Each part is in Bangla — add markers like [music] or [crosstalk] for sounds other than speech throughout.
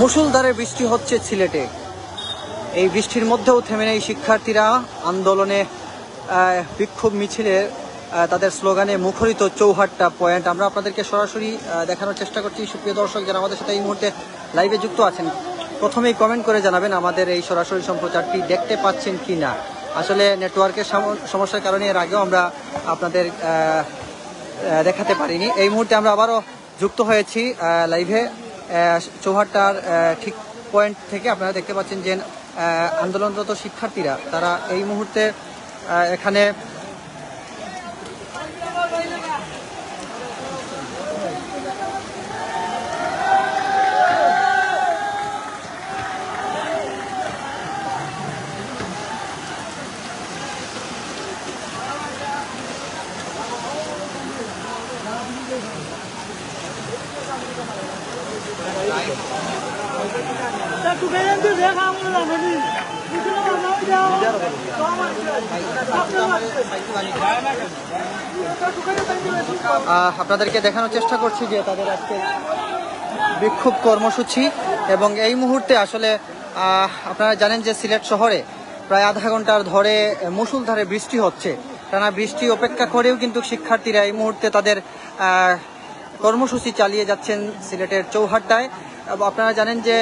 মুসুলধারে বৃষ্টি হচ্ছে সিলেটে। এই বৃষ্টির মধ্যেও থেমে নেই শিক্ষার্থীরা। আন্দোলনে বিক্ষোভ মিছিলে তাদের স্লোগানে মুখরিত চৌহাট্টা পয়েন্ট। আমরা আপনাদেরকে সরাসরি দেখানোর চেষ্টা করছি। সুপ্রিয় দর্শক যারা আমাদের সাথে এই মুহূর্তে লাইভে যুক্ত আছেন, প্রথমেই কমেন্ট করে জানাবেন আমাদের এই সরাসরি সম্প্রচারটি দেখতে পাচ্ছেন কি না আসলে নেটওয়ার্কের সমস্যার কারণে এর আগেও আমরা আপনাদের দেখাতে পারিনি। এই মুহূর্তে আমরা আবারও যুক্ত হয়েছি লাইভে চৌহাট্টার ঠিক পয়েন্ট থেকে আপনারা দেখতে পাচ্ছেন যে আন্দোলনরত শিক্ষার্থীরা তারা এই মুহূর্তে এখানে তা টুকে যান তো দেখা আমরা জানি বুঝলো না যাও আহ, আপনাদেরকে দেখানোর চেষ্টা করছি যে তাদের আজকে বিক্ষোভ কর্মসূচি এবং এই মুহূর্তে আসলে আপনারা জানেন যে সিলেট শহরে প্রায় আধা ঘণ্টার ধরে মুসুলধারে বৃষ্টি হচ্ছে। টানা বৃষ্টি অপেক্ষা করেও কিন্তু শিক্ষার্থীরা এই মুহূর্তে তাদের কর্মসূচি চালিয়ে যাচ্ছেন সিলেটের চৌহাট্টায়। আপনারা জানেন যে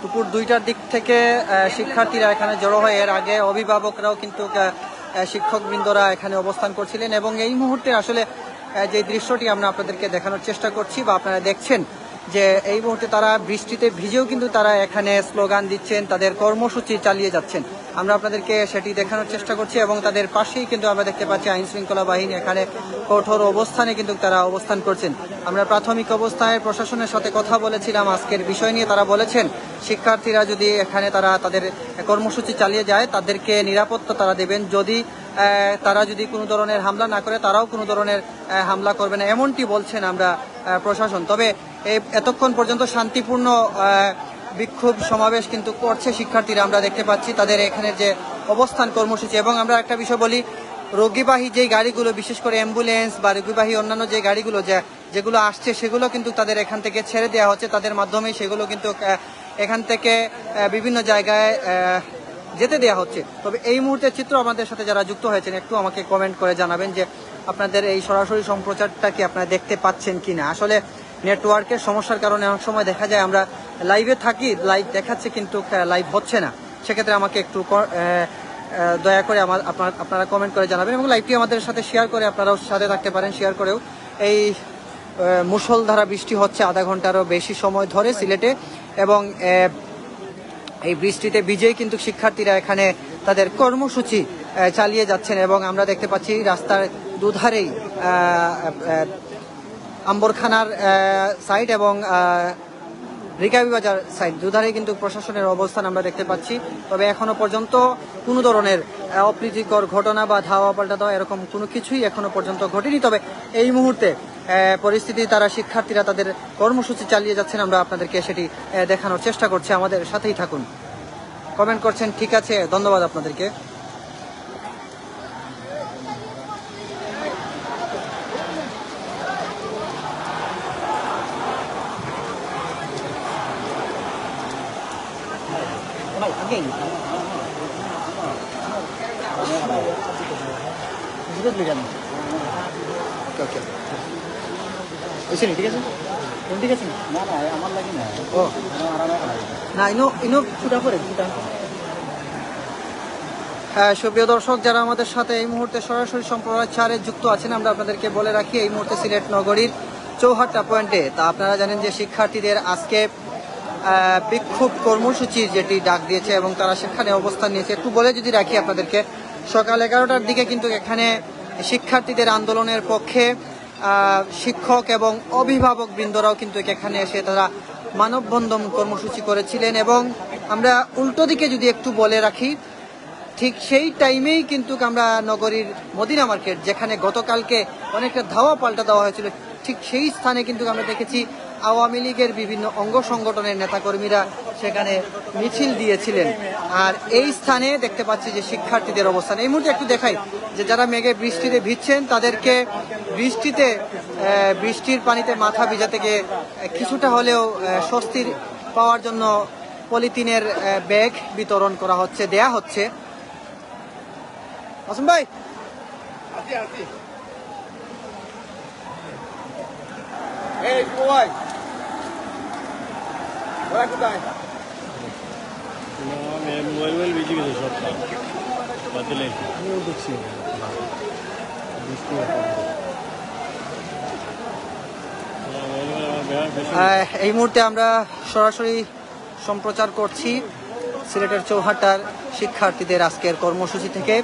দুপুর দুইটার দিক থেকে শিক্ষার্থীরা এখানে জড়ো হয় এর আগে অভিভাবকরাও কিন্তু শিক্ষকবৃন্দরা এখানে অবস্থান করছিলেন এবং এই মুহূর্তে আসলে যে দৃশ্যটি আমরা আপনাদেরকে দেখানোর চেষ্টা করছি বা আপনারা দেখছেন যে এই মুহূর্তে তারা বৃষ্টিতে ভিজেও কিন্তু তারা এখানে স্লোগান দিচ্ছেন, তাদের কর্মসূচি চালিয়ে যাচ্ছেন। আমরা আপনাদেরকে সেটি দেখানোর চেষ্টা করছি এবং তাদের পাশেই কিন্তু আমরা দেখতে পাচ্ছি আইন শৃঙ্খলা বাহিনী, এখানে কঠোর অবস্থানে কিন্তু তারা অবস্থান করছেন। আমরা প্রাথমিক অবস্থায় প্রশাসনের সাথে কথা বলেছিলাম, আজকের বিষয় নিয়ে তারা বলেছেন, শিক্ষার্থীরা যদি এখানে তারা তাদের কর্মসূচি চালিয়ে যায়, তাদেরকে নিরাপত্তা তারা দেবেন। যদি তারা যদি কোনো ধরনের হামলা না করে, তারাও কোনো ধরনের হামলা করবে না। এমনটি বলছেন আমরা প্রশাসন। তবে এতক্ষণ পর্যন্ত শান্তিপূর্ণ বিক্ষোভ সমাবেশ কিন্তু করছে শিক্ষার্থীরা। আমরা দেখতে পাচ্ছি তাদের এখানে যে অবস্থান কর্মসূচি। এবং আমরা একটা বিষয় বলি, রোগীবাহী যে গাড়িগুলো, বিশেষ করে অ্যাম্বুলেন্স বা রোগীবাহী অন্যান্য যে গাড়িগুলো যে, যেগুলো আসছে, সেগুলো কিন্তু তাদের এখান থেকে ছেড়ে দেওয়া হচ্ছে। তাদের মাধ্যমেই সেগুলো কিন্তু এখান থেকে বিভিন্ন জায়গায় যেতে দেওয়া হচ্ছে। তবে এই মুহূর্তে চিত্র আমাদের সাথে যারা যুক্ত হয়েছেন, একটু আমাকে কমেন্ট করে জানাবেন যে, আপনাদের এই সরাসরি সম্প্রচারটা কি আপনারা দেখতে পাচ্ছেন কিনা? আসলে নেটওয়ার্কের সমস্যার কারণে অনেক সময় দেখা যায় আমরা লাইভে থাকি লাইভ দেখাচ্ছে কিন্তু লাইভ হচ্ছে না। সেক্ষেত্রে আমাকে একটু দয়া করে আমার আপনার আপনারা কমেন্ট করে জানাবেন এবং লাইভটি আমাদের সাথে শেয়ার করে আপনারাও সাথে থাকতে পারেন শেয়ার করেও। এই আহ, মুষলধারা বৃষ্টি হচ্ছে আধা ঘন্টারও বেশি সময় ধরে সিলেটে এবং এই বৃষ্টিতে ভিজেই কিন্তু শিক্ষার্থীরা এখানে তাদের কর্মসূচি চালিয়ে যাচ্ছেন এবং আমরা দেখতে পাচ্ছি রাস্তার দুধারেই আম্বরখানার সাইড এবং রিকাবি বাজার সাইড দুধারেই কিন্তু প্রশাসনের অবস্থান আমরা দেখতে পাচ্ছি। তবে এখনও পর্যন্ত কোনো ধরনের অপ্রীতিকর ঘটনা বা ধাওয়া পাল্টা দেওয়া এরকম কোনো কিছুই এখনও পর্যন্ত ঘটেনি। তবে এই মুহূর্তে পরিস্থিতি, তারা শিক্ষার্থীরা তাদের কর্মসূচি চালিয়ে যাচ্ছেন, আমরা আপনাদেরকে সেটি দেখানোর চেষ্টা করছি। আমাদের সাথেই থাকুন। কমেন্ট করছেন, ঠিক আছে, ধন্যবাদ আপনাদেরকে। লাগে না ও না ইনো ইনো ফুটা করে, ফুটা। হ্যাঁ সুপ্রিয় দর্শক, যারা আমাদের সাথে এই মুহূর্তে সরাসরি সম্প্রচারে যুক্ত আছেন, আমরা আপনাদেরকে বলে রাখি, এই মুহূর্তে সিলেট নগরীর চৌহাট্টা পয়েন্টে তা আপনারা জানেন যে শিক্ষার্থীদের আজকে বিক্ষোভ কর্মসূচি যেটি ডাক দিয়েছে এবং তারা সেখানে অবস্থান নিয়েছে। একটু বলে যদি রাখি আপনাদেরকে, সকাল এগারোটার দিকে কিন্তু এখানে শিক্ষার্থীদের আন্দোলনের পক্ষে শিক্ষক এবং অভিভাবক বৃন্দরাও কিন্তু এখানে এসে তারা মানববন্ধন কর্মসূচি করেছিলেন এবং আমরা উল্টো দিকে যদি একটু বলে রাখি, ঠিক সেই টাইমেই কিন্তু আমরা নগরীর মদিনা মার্কেট, যেখানে গতকালকে অনেকটা ধাওয়া পাল্টা দেওয়া হয়েছিল, ঠিক সেই স্থানে কিন্তু আমরা দেখেছি আওয়ামী লীগের বিভিন্ন অঙ্গ সংগঠনের নেতাকর্মীরা সেখানে মিছিল দিয়েছিলেন। আর এই স্থানে দেখতে পাচ্ছি যে শিক্ষার্থীদের অবস্থান। এই মুহূর্তে একটু দেখাই যে যারা মেঘে বৃষ্টিতে ভিজছেন, তাদেরকে বৃষ্টিতে বৃষ্টির পানিতে মাথা ভিজা থেকে কিছুটা হলেও স্বস্তির পাওয়ার জন্য পলিথিনের ব্যাগ বিতরণ করা হচ্ছে, দেয়া হচ্ছে। আসুন ভাই। এই কই ওরা কোথায় মোবাইল মোবাইল বেজে গেছে সবটা বাতিলে আমিও দেখছি আহ, এই মুহূর্তে আমরা সরাসরি সম্প্রচার করছি সিলেটের চৌহাটার শিক্ষার্থীদের আজকের কর্মসূচি থেকে।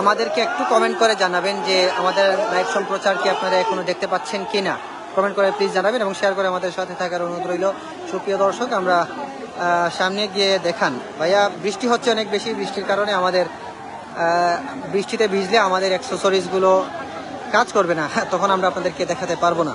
আমাদেরকে একটু কমেন্ট করে জানাবেন যে আমাদের লাইভ সম্প্রচার কি আপনারা এখনও দেখতে পাচ্ছেন কি না কমেন্ট করে প্লিজ জানাবেন এবং শেয়ার করে আমাদের সাথে থাকার অনুরোধ রইল। সুপ্রিয় দর্শক, আমরা সামনে গিয়ে দেখান। ভাইয়া, বৃষ্টি হচ্ছে অনেক বেশি। বৃষ্টির কারণে আমাদের বৃষ্টিতে ভিজলে আমাদের অ্যাক্সেসরিজগুলো কাজ করবে না। [laughs] তখন আমরা আপনাদেরকে দেখাতে পারব না।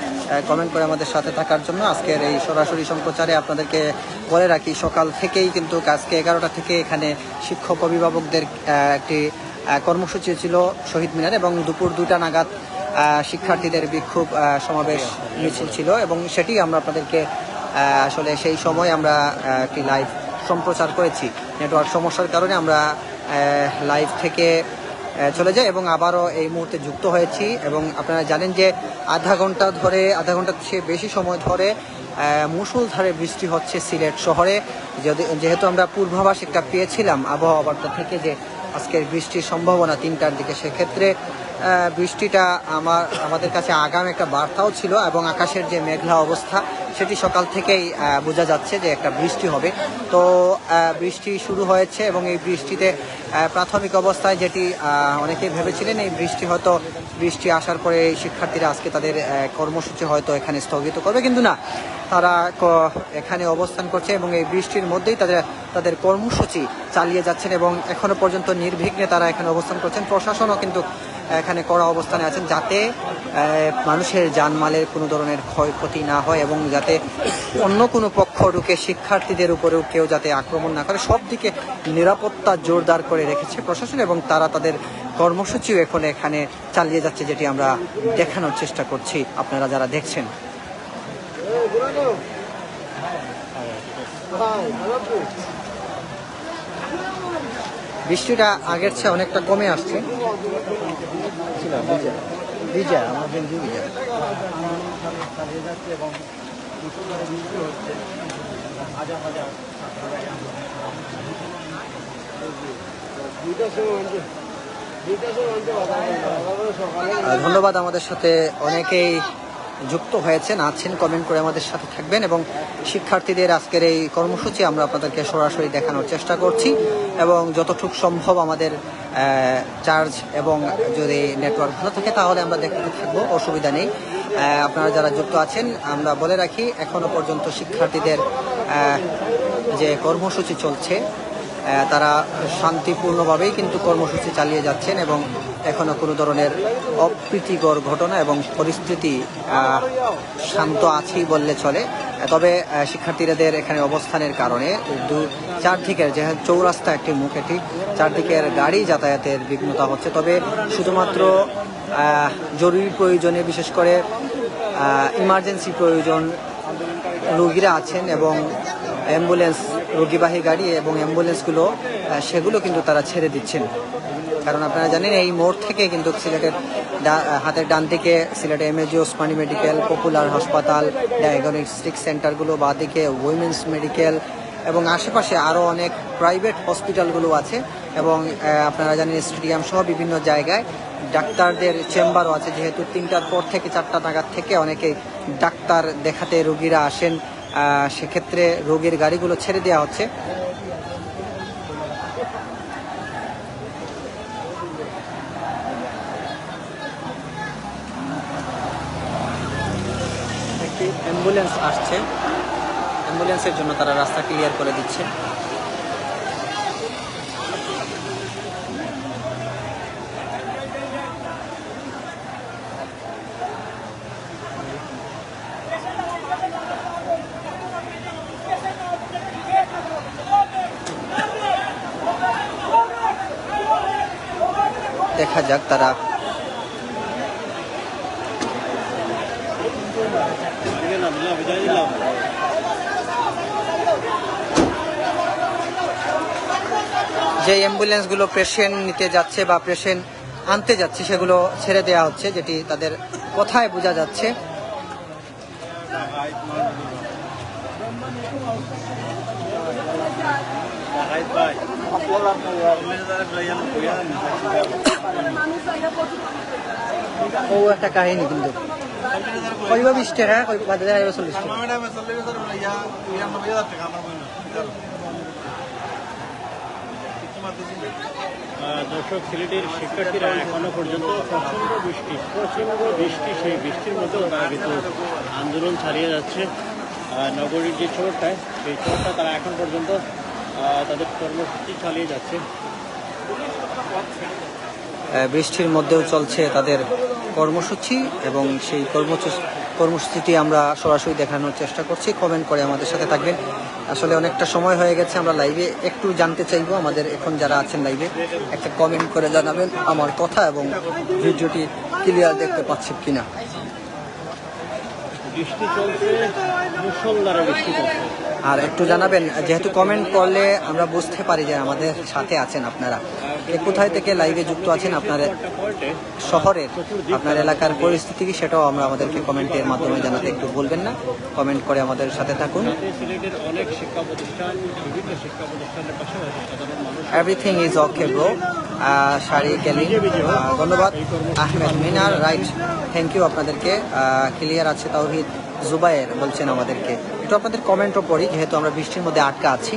কমেন্ট করে আমাদের সাথে থাকার জন্য আজকের এই সরাসরি সম্প্রচারে আপনাদেরকে বলে রাখি, সকাল থেকেই কিন্তু আজকে এগারোটা থেকে এখানে শিক্ষক অভিভাবকদের একটি কর্মসূচি ছিল শহীদ মিনার এবং দুপুর দুটা নাগাদ শিক্ষার্থীদের বিক্ষোভ সমাবেশ মিছিল ছিল এবং সেটি আমরা আপনাদেরকে আসলে সেই সময় আমরা একটি লাইভ সম্প্রচার করেছি। নেটওয়ার্ক সমস্যার কারণে আমরা লাইভ থেকে চলে যায় এবং আবারও এই মুহূর্তে যুক্ত হয়েছি এবং আপনারা জানেন যে আধা ঘণ্টা ধরে আধা ঘণ্টার চেয়ে বেশি সময় ধরে আহ, মুষলধারে বৃষ্টি হচ্ছে সিলেট শহরে। যেহেতু আমরা পূর্বাভাস একটা পেয়েছিলাম আবহাওয়া বার্তা থেকে যে আজকের বৃষ্টির সম্ভাবনা তিনটার দিকে সেক্ষেত্রে বৃষ্টিটা আমার আমাদের কাছে আগাম একটা বার্তাও ছিল এবং আকাশের যে মেঘলা অবস্থা সেটি সকাল থেকেই বোঝা যাচ্ছে যে একটা বৃষ্টি হবে। তো বৃষ্টি শুরু হয়েছে এবং এই বৃষ্টিতে প্রাথমিক অবস্থায় যেটি অনেকেই ভেবেছিলেন, এই বৃষ্টি হয়তো, বৃষ্টি আসার পরে শিক্ষার্থীরা আজকে তাদের কর্মসূচি হয়তো এখানে স্থগিত করবে। কিন্তু না, তারা এখানে অবস্থান করছে এবং এই বৃষ্টির মধ্যেই তাদের তাদের কর্মসূচি চালিয়ে যাচ্ছেন এবং এখনও পর্যন্ত নির্বিঘ্নে তারা এখানে অবস্থান করছেন। প্রশাসনও কিন্তু এখানে কড়া অবস্থানে আছেন যাতে মানুষের জানমালের কোনো ধরনের ক্ষয়ক্ষতি না হয় এবং যাতে অন্য কোনো পক্ষ ঢুকে শিক্ষার্থীদের উপরেও কেউ যাতে আক্রমণ না করে। সব দিকে নিরাপত্তা জোরদার করে রেখেছে প্রশাসন এবং তারা তাদের কর্মসূচিও এখন এখানে চালিয়ে যাচ্ছে, যেটি আমরা দেখানোর চেষ্টা করছি। আপনারা যারা দেখছেন। বৃষ্টিটা আগের চেয়ে অনেকটা কমে আসছে। আমাদের ধন্যবাদ আমাদের সাথে অনেকেই যুক্ত হয়েছেন, আছেন কমেন্ট করে আমাদের সাথে থাকবেন এবং শিক্ষার্থীদের আজকের এই কর্মসূচি আমরা আপনাদেরকে সরাসরি দেখানোর চেষ্টা করছি এবং যতটুকু সম্ভব আমাদের চার্জ এবং যদি নেটওয়ার্ক ভালো থাকে তাহলে আমরা দেখাতে থাকব, অসুবিধা নেই। আপনারা যারা যুক্ত আছেন, আমরা বলে রাখি এখনও পর্যন্ত শিক্ষার্থীদের যে কর্মসূচি চলছে তারা শান্তিপূর্ণভাবেই কিন্তু কর্মসূচি চালিয়ে যাচ্ছেন এবং এখনও কোনো ধরনের অপ্রীতিকর ঘটনা এবং পরিস্থিতি শান্ত আছেই বললে চলে। তবে শিক্ষার্থীদের এখানে অবস্থানের কারণে দু চারদিকের যে চৌরাস্তা একটি মুখ, এটি চারদিকের গাড়ি যাতায়াতের বিঘ্নতা হচ্ছে। তবে শুধুমাত্র জরুরি প্রয়োজনে, বিশেষ করে ইমার্জেন্সি প্রয়োজন, রোগীরা আছেন এবং অ্যাম্বুলেন্স রোগীবাহী গাড়ি এবং অ্যাম্বুলেন্সগুলো সেগুলো কিন্তু তারা ছেড়ে দিচ্ছেন। কারণ আপনারা জানেন, এই মোড় থেকে কিন্তু সিলেটের হাতের ডান দিকে সিলেটের এমএজি ওসমানী মেডিকেল, পপুলার হাসপাতাল ডায়াগনস্টিক সেন্টারগুলো বা দিকে উইমেন্স মেডিকেল এবং আশেপাশে আরও অনেক প্রাইভেট হসপিটালগুলো আছে এবং আপনারা জানেন স্টেডিয়াম সহ বিভিন্ন জায়গায় ডাক্তারদের চেম্বারও আছে। যেহেতু তিনটার পর থেকে, চারটা নাগাদ থেকে অনেকে ডাক্তার দেখাতে রোগীরা আসেন। সেক্ষেত্রে রোগীর গাড়িগুলো ছেড়ে দেওয়া হচ্ছে। একটি অ্যাম্বুলেন্স আসছে। অ্যাম্বুলেন্সের জন্য তারা রাস্তা ক্লিয়ার করে দিচ্ছে। দেখা যাক তারা যে অ্যাম্বুলেন্সগুলো পেশেন্ট নিতে যাচ্ছে বা পেশেন্ট আনতে যাচ্ছে, সেগুলো ছেড়ে দেওয়া হচ্ছে, যেটি তাদের কথায় বোঝা যাচ্ছে। ও একটা কাহিনী কিন্তু। বিশ টাকা চল্লিশ দর্শক, সিলেটের শিক্ষার্থীরা এখনও পর্যন্ত প্রচণ্ড বৃষ্টি প্রচণ্ড বৃষ্টি, সেই বৃষ্টির মধ্যেও তারা কিন্তু আন্দোলন চালিয়ে যাচ্ছে। নগরীর যে চোরটায়, সেই চোরটা তারা এখন পর্যন্ত তাদের কর্মসূচি চালিয়ে যাচ্ছে। বৃষ্টির মধ্যেও চলছে তাদের কর্মসূচি এবং সেই কর্মসূচি, কর্মসূচিটি আমরা সরাসরি দেখানোর চেষ্টা করছি। কমেন্ট করে আমাদের সাথে থাকবেন। আসলে অনেকটা সময় হয়ে গেছে, আমরা লাইভে একটু জানতে চাইব। আমাদের এখন যারা আছেন লাইভে, একটা কমেন্ট করে জানাবেন আমার কথা এবং ভিডিওটি ক্লিয়ার দেখতে পাচ্ছি কিনা। বৃষ্টি চলছে বৃষ্টি চলছে। আর একটু জানাবেন, যেহেতু কমেন্ট করলে আমরা বুঝতে পারি যে আমাদের সাথে আছেন আপনারা। কোথায় থেকে লাইভে যুক্ত আছেন আপনার শহরের, আপনার এলাকার পরিস্থিতি কি সেটাও আমরা আমাদেরকে কমেন্টের মাধ্যমে জানাতে একটু বলবেন না। কমেন্ট করে আমাদের সাথে থাকুন। এভরিথিং ইজ ওকে ব্রো শাড়ি কেলি ধন্যবাদ। Ahmed Minar right thank you আপনাদেরকে। ক্লিয়ার আছে তাওহিদ। জুবায়ের বলছেন আমাদেরকে। একটু আপনাদের কমেন্টও পড়ি, যেহেতু আমরা বৃষ্টির মধ্যে আটকা আছি।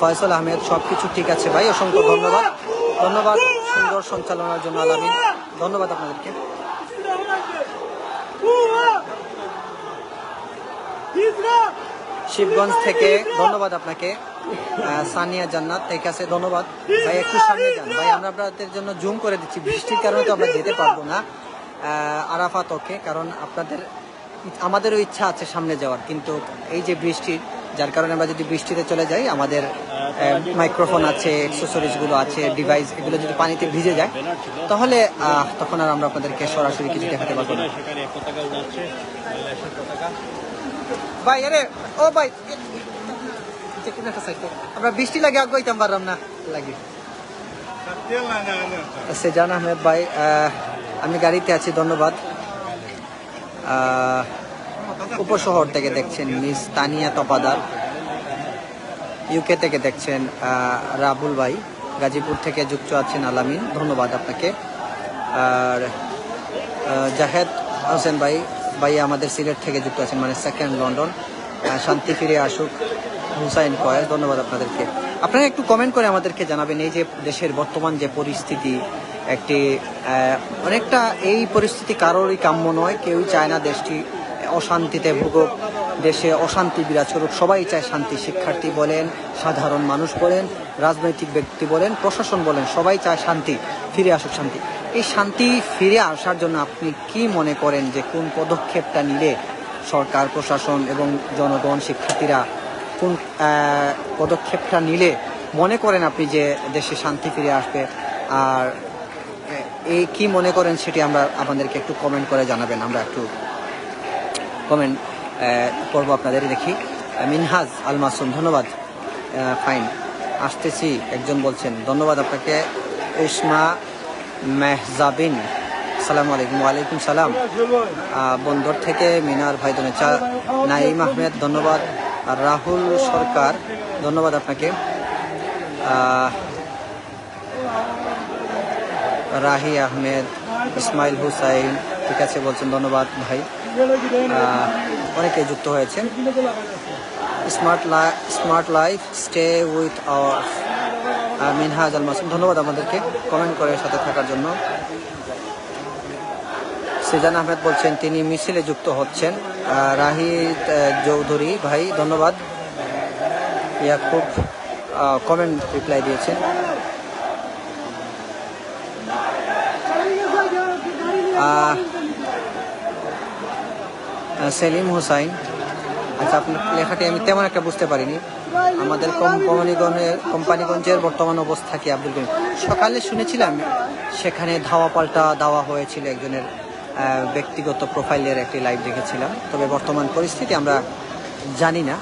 ফয়সল আহমেদ সব কিছু ঠিক আছে ভাই? অসংখ্য ধন্যবাদ। ধন্যবাদ সুন্দর সঞ্চালনার জন্য আলামিন। ধন্যবাদ আপনাদেরকে। শিবগঞ্জ থেকে ধন্যবাদ আপনাকে। সানিয়া জান্নাত ঠিক আছে ধন্যবাদ। ভাই, একটু সামনে যান। ভাই, আমরা আপনাদের জন্য জুম করে দিচ্ছি। বৃষ্টির কারণে তো আমরা যেতে পারব না। আরাফাত ওকে, কারণ আপনাদের আমাদেরও ইচ্ছা আছে সামনে যাওয়ার কিন্তু এই যে বৃষ্টি যার কারণে আমরা যদি বৃষ্টিতে চলে যাই আমাদের মাইক্রোফোন আছে অ্যাক্সেসরিজগুলো আছে ডিভাইস এগুলো যদি পানিতে ভিজে যায় তাহলে তখন আর আমরা আপনাদেরকে সরাসরি কিছু দেখাতে পারব না। ভাই আরে ও ভাই। আমরা বৃষ্টি লাগে আগে হইতাম পারলাম না লাগে। সেজান আহমেদ ভাই আমি গাড়িতে আছি ধন্যবাদ। উপশহর থেকে দেখছেন মিস তানিয়া তপাদার ইউকে থেকে দেখছেন রাবুল ভাই, গাজীপুর থেকে যুক্ত আছেন আলামিন, ধন্যবাদ আপনাকে। আর জাহেদ হোসেন ভাই ভাই আমাদের সিলেট থেকে যুক্ত আছেন মানে সেকেন্ড লন্ডন শান্তি ফিরে আসুক, হুসাইন কয়েল, ধন্যবাদ আপনাদেরকে। আপনারা একটু কমেন্ট করে আমাদেরকে জানাবেন এই যে দেশের বর্তমান যে পরিস্থিতি একটি অনেকটা এই পরিস্থিতি কারোরই কাম্য নয়। কেউই চায় না দেশটি অশান্তিতে ভুগুক, দেশে অশান্তি বিরাজ করুক। সবাই চায় শান্তি। শিক্ষার্থী বলেন, সাধারণ মানুষ বলেন, রাজনৈতিক ব্যক্তি বলেন, প্রশাসন বলেন, সবাই চায় শান্তি, ফিরে আসুক শান্তি। এই শান্তি ফিরে আসার জন্য আপনি কি মনে করেন যে কোন পদক্ষেপটা নিলে সরকার, প্রশাসন এবং জনগণ, শিক্ষার্থীরা কোন পদক্ষেপটা নিলে মনে করেন আপনি যে দেশে শান্তি ফিরে আসবে? আর এই কি মনে করেন সেটি আমরা আপনাদেরকে একটু কমেন্ট করে জানাবেন। আমরা একটু কমেন্ট করব আপনাদের দেখি। মিনহাজ আল মাসুম ধন্যবাদ ফাইন আসতেছি। একজন বলছেন, ধন্যবাদ আপনাকে, ইসমা মেহজাবিন। সালাম আলাইকুম, ওয়ালাইকুম সালাম। বন্দর থেকে মিনার ভাই ধন্যবাদ নাইম আহমেদ, ধন্যবাদ। আর রাহুল সরকার, ধন্যবাদ আপনাকে। রাহি আহমেদ, ইসমাইল হুসাইন, ঠিক আছে, বলছেন ধন্যবাদ ভাই। অনেকে যুক্ত হয়েছেন। Smart lie smart life, stay with our. Minhaj Al Masum, ধন্যবাদ আমাদেরকে কমেন্ট করে সাথে থাকার জন্য। সিজান আহমেদ বলছেন, তিনি মিছিলে যুক্ত হচ্ছেন। রাহিদ চৌধুরী ভাই, ধন্যবাদ। ইয়াকুব কমেন্ট রিপ্লাই দিয়েছেন। সেলিম হুসাইন। আচ্ছা আপনার লেখাটি আমি তেমন একটা বুঝতে পারিনি। আমাদের কোম্পানিগঞ্জের কোম্পানিগঞ্জের বর্তমান অবস্থা কি, আব্দুল করিম? সকালে শুনেছিলাম সেখানে ধাওয়া পাল্টা দেওয়া হয়েছিল একজনের ব্যক্তিগত প্রোফাইলের একটি লাইভ দেখেছিলাম। তবে বর্তমান পরিস্থিতি আমরা জানি না।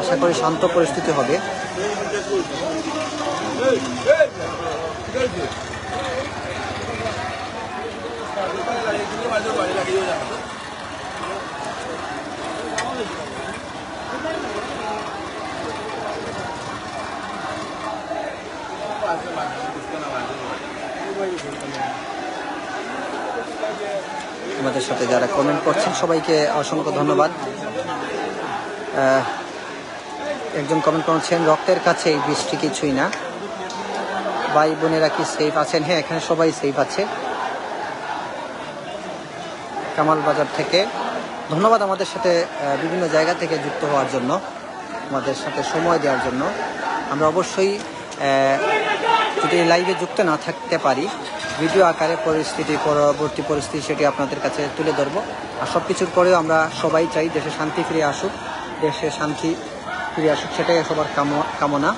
আশা করি শান্ত পরিস্থিতি হবে আমাদের সাথে যারা কমেন্ট করছেন, সবাইকে অসংখ্য ধন্যবাদ। একজন কমেন্ট করছেন, রক্তের কাছে এই বৃষ্টি কিছুই না। ভাই বোনেরা কি সেফ আছেন? হ্যাঁ এখানে সবাই সেফ আছে। কামাল বাজার থেকে। ধন্যবাদ আমাদের সাথে বিভিন্ন জায়গা থেকে যুক্ত হওয়ার জন্য, আমাদের সাথে সময় দেওয়ার জন্য। আমরা অবশ্যই যদি লাইভে যুক্ত না থাকতে পারি ভিডিও আকারে পরিস্থিতি, পরবর্তী পরিস্থিতি সেটি আপনাদের কাছে তুলে ধরবো। আর সব কিছুর পরেও আমরা সবাই চাই দেশে শান্তি ফিরে আসুক, দেশে শান্তি ফিরে আসুক, সেটাই সবার কাম- কামনা।